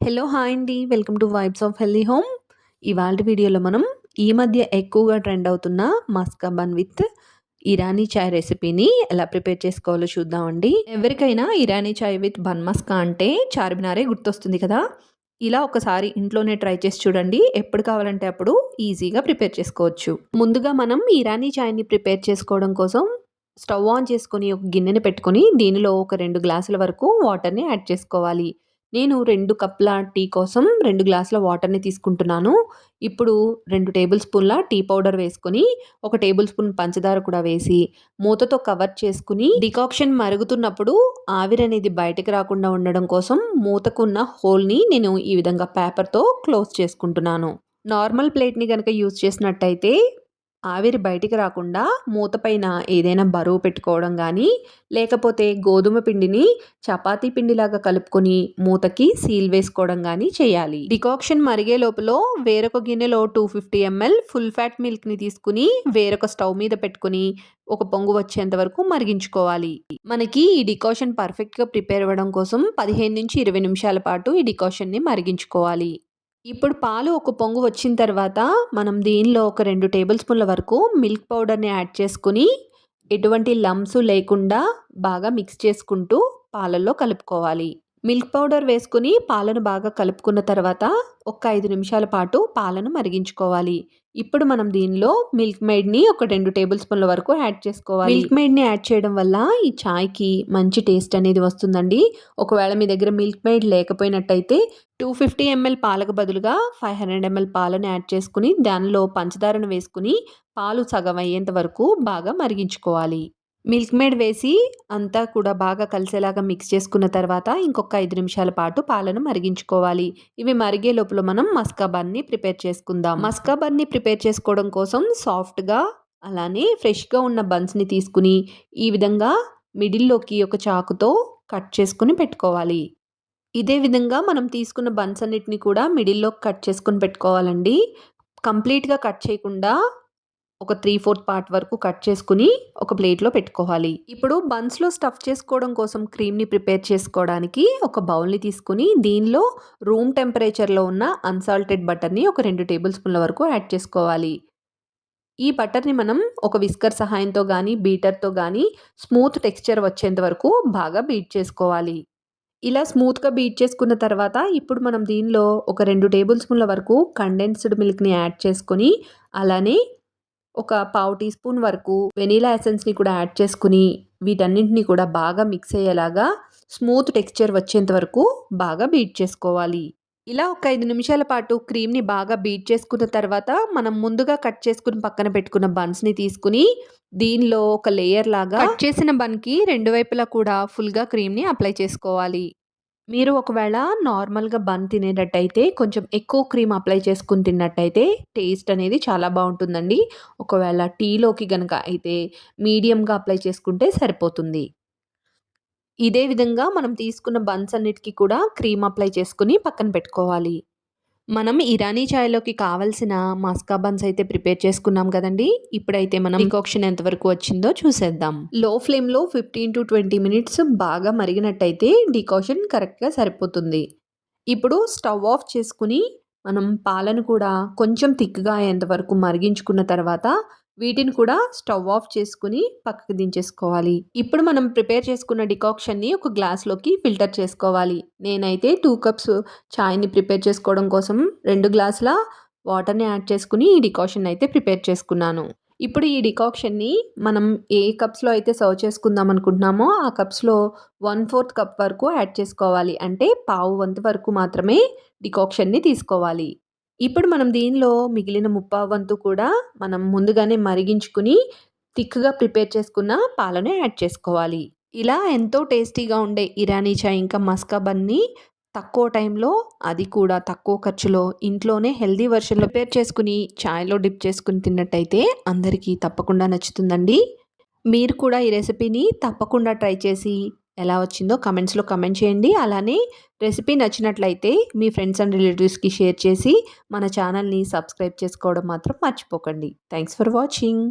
Hello hi అండి. Welcome to vibes of healthy home ఇవాళ వీడియోలో మనం ఈ మధ్య ఎక్కువగా ట్రెండ్ అవుతున్న మస్కా బన్ విత్ ఇరానీ చాయ్ రెసిపీని ఎలా ప్రిపేర్ చేసుకోవాలో చూద్దామండి ఎవరికైనా ఇరానీ చాయ్ విత్ బన్ మస్కా అంటే చార్మినారే గుర్తొస్తుంది కదా? ఇలా ఒకసారి ఇంట్లోనే ట్రై చేసి చూడండి. ఎప్పుడు కావాలంటే అప్పుడు ఈజీగా ప్రిపేర్ చేసుకోవచ్చు. ముందుగా మనం ఇరానీ చాయ్ని ప్రిపేర్ చేసుకోవడం కోసం స్టవ్ ఆన్ చేసుకొని ఒక గిన్నెని పెట్టుకొని దీనిలో ఒక రెండు గ్లాసుల వరకు వాటర్ని యాడ్ చేసుకోవాలి. నేను రెండు కప్ల టీ కోసం రెండు గ్లాసుల వాటర్ని తీసుకుంటున్నాను. ఇప్పుడు రెండు టేబుల్ స్పూన్ల టీ పౌడర్ వేసుకొని ఒక టేబుల్ స్పూన్ పంచదార కూడా వేసి మూతతో కవర్ చేసుకుని డికాక్షన్ మరుగుతున్నప్పుడు ఆవిరి అనేది బయటకు రాకుండా ఉండడం కోసం మూతకున్న హోల్ని నేను ఈ విధంగా పేపర్తో క్లోజ్ చేసుకుంటున్నాను. నార్మల్ ప్లేట్ని కనుక యూజ్ చేసినట్టయితే ఆవిరి బయటికి రాకుండా మూతపైన ఏదైనా బరువు పెట్టుకోవడం కానీ లేకపోతే గోధుమ పిండిని చపాతీ పిండిలాగా కలుపుకొని మూతకి సీల్ వేసుకోవడం కానీ చేయాలి. డికాక్షన్ మరిగే లోపల వేరొక గిన్నెలో two fifty ML full fat మిల్క్ని తీసుకుని వేరొక స్టవ్ మీద పెట్టుకుని ఒక పొంగు వచ్చేంత వరకు మరిగించుకోవాలి. మనకి ఈ డికాషన్ పర్ఫెక్ట్గా ప్రిపేర్ అవ్వడం కోసం పదిహేను నుంచి ఇరవై నిమిషాల పాటు ఈ డికాషన్ని మరిగించుకోవాలి. ఇప్పుడు పాలు ఒక పొంగు వచ్చిన తర్వాత మనం దీనిలో ఒక రెండు టేబుల్ స్పూన్ల వరకు మిల్క్ పౌడర్ని యాడ్ చేసుకుని ఎటువంటి లమ్స్ లేకుండా బాగా మిక్స్ చేసుకుంటూ పాలల్లో కలుపుకోవాలి. మిల్క్ పౌడర్ వేసుకుని పాలను బాగా కలుపుకున్న తర్వాత ఒక ఐదు నిమిషాల పాటు పాలను మరిగించుకోవాలి. ఇప్పుడు మనం దీనిలో మిల్క్ మేడ్ని ఒక రెండు టేబుల్ స్పూన్ల వరకు యాడ్ చేసుకోవాలి. మిల్క్ మేడ్ని యాడ్ చేయడం వల్ల ఈ చాయ్కి మంచి టేస్ట్ అనేది వస్తుందండి. ఒకవేళ మీ దగ్గర మిల్క్ మేడ్ లేకపోయినట్టయితే టూ ఫిఫ్టీ ఎంఎల్ పాలకు బదులుగా ఫైవ్ హండ్రెడ్ ఎంఎల్ పాలను యాడ్ చేసుకుని దానిలో పంచదారను వేసుకుని పాలు సగం అయ్యేంత వరకు బాగా మరిగించుకోవాలి. మిల్క్ మేడ్ వేసి అంతా కూడా బాగా కలిసేలాగా మిక్స్ చేసుకున్న తర్వాత ఇంకొక ఐదు నిమిషాల పాటు పాలను మరిగించుకోవాలి. ఇవి మరిగే లోపల మనం మస్కా బన్ని ప్రిపేర్ చేసుకుందాం. మస్కా బన్ని ప్రిపేర్ చేసుకోవడం కోసం సాఫ్ట్గా అలానే ఫ్రెష్గా ఉన్న బన్స్ని తీసుకుని ఈ విధంగా మిడిల్లోకి ఒక చాకుతో కట్ చేసుకుని పెట్టుకోవాలి. ఇదే విధంగా మనం తీసుకున్న బన్స్ అన్నిటిని కూడా మిడిల్లో కట్ చేసుకుని పెట్టుకోవాలండి. కంప్లీట్గా కట్ చేయకుండా ఒక త్రీ ఫోర్త్ పార్ట్ వరకు కట్ చేసుకుని ఒక ప్లేట్లో పెట్టుకోవాలి. ఇప్పుడు బన్స్లో స్టఫ్ చేసుకోవడం కోసం క్రీమ్ని ప్రిపేర్ చేసుకోవడానికి ఒక బౌల్ని తీసుకుని దీనిలో రూమ్ టెంపరేచర్లో ఉన్న అన్సాల్టెడ్ బటర్ని ఒక రెండు టేబుల్ స్పూన్ల వరకు యాడ్ చేసుకోవాలి. ఈ బటర్ని మనం ఒక విస్కర్ సహాయంతో కానీ బీటర్తో కానీ స్మూత్ టెక్స్చర్ వచ్చేంత వరకు బాగా బీట్ చేసుకోవాలి. ఇలా స్మూత్గా బీట్ చేసుకున్న తర్వాత ఇప్పుడు మనం దీనిలో ఒక రెండు టేబుల్ స్పూన్ల వరకు కండెన్స్డ్ మిల్క్ని యాడ్ చేసుకొని అలానే ఒక పావు టీ స్పూన్ వరకు వెనీలా ఎసెన్స్ని కూడా యాడ్ చేసుకుని వీటన్నింటినీ కూడా బాగా మిక్స్ అయ్యేలాగా స్మూత్ టెక్స్చర్ వచ్చేంత వరకు బాగా బీట్ చేసుకోవాలి. ఇలా ఒక ఐదు నిమిషాల పాటు క్రీమ్ని బాగా బీట్ చేసుకున్న తర్వాత మనం ముందుగా కట్ చేసుకుని పక్కన పెట్టుకున్న బన్స్ని తీసుకుని దీనిలో ఒక లేయర్ లాగా కట్ చేసిన బన్కి రెండు వైపులా కూడా ఫుల్గా క్రీమ్ని అప్లై చేసుకోవాలి. మీరు ఒకవేళ నార్మల్గా బన్ తినేటట్టయితే కొంచెం ఎక్కువ క్రీమ్ అప్లై చేసుకుని తిన్నట్టయితే టేస్ట్ అనేది చాలా బాగుంటుందండి. ఒకవేళ టీలోకి కనుక అయితే మీడియంగా అప్లై చేసుకుంటే సరిపోతుంది. ఇదే విధంగా మనం తీసుకున్న బన్స్ అన్నిటికీ కూడా క్రీమ్ అప్లై చేసుకుని పక్కన పెట్టుకోవాలి. మనం ఇరానీ చాయ్లోకి కావలసిన మస్కా బన్స్ అయితే ప్రిపేర్ చేసుకున్నాం కదండి. ఇప్పుడైతే మనం డికాక్షన్ ఎంతవరకు వచ్చిందో చూసేద్దాం. లో ఫ్లేమ్లో ఫిఫ్టీన్ టు ట్వంటీ మినిట్స్ బాగా మరిగినట్టయితే డికాషన్ కరెక్ట్గా సరిపోతుంది. ఇప్పుడు స్టవ్ ఆఫ్ చేసుకుని మనం పాలను కూడా కొంచెం థిక్గా అయ్యేంత వరకు మరిగించుకున్న తర్వాత వీటిని కూడా స్టవ్ ఆఫ్ చేసుకుని పక్కకు దించేసుకోవాలి. ఇప్పుడు మనం ప్రిపేర్ చేసుకున్న డికాక్షన్ని ఒక గ్లాస్లోకి ఫిల్టర్ చేసుకోవాలి. నేనైతే టూ కప్స్ ఛాయ్ని ప్రిపేర్ చేసుకోవడం కోసం రెండు గ్లాసుల వాటర్ని యాడ్ చేసుకుని ఈ డికాషన్ అయితే ప్రిపేర్ చేసుకున్నాను. ఇప్పుడు ఈ డికాక్షన్ని మనం ఏ కప్స్లో అయితే సర్వ్ చేసుకుందాం అనుకుంటున్నామో ఆ కప్స్లో వన్ ఫోర్త్ కప్ వరకు యాడ్ చేసుకోవాలి. అంటే పావు వంతు వరకు మాత్రమే డికాక్షన్ని తీసుకోవాలి. ఇప్పుడు మనం దీనిలో మిగిలిన ముప్పావు వంతు కూడా మనం ముందుగానే మరిగించుకుని థిక్గా ప్రిపేర్ చేసుకున్న పాలను యాడ్ చేసుకోవాలి. ఇలా ఎంతో టేస్టీగా ఉండే ఇరానీ చాయ్ ఇంకా మస్కా బన్ని తక్కువ టైంలో అది కూడా తక్కువ ఖర్చులో ఇంట్లోనే హెల్దీ వర్షన్లో ప్రిపేర్ చేసుకుని చాయ్లో డిప్ చేసుకుని తిన్నట్టయితే అందరికీ తప్పకుండా నచ్చుతుందండి. మీరు కూడా ఈ రెసిపీని తప్పకుండా ట్రై చేసి ఎలా వచ్చిందో కమెంట్స్లో కమెంట్ చేయండి. అలానే రెసిపీ నచ్చినట్లయితే మీ ఫ్రెండ్స్ అండ్ రిలేటివ్స్కి షేర్ చేసి మన ఛానల్ని సబ్స్క్రైబ్ చేసుకోవడం మాత్రం మర్చిపోకండి. Thanks for watching.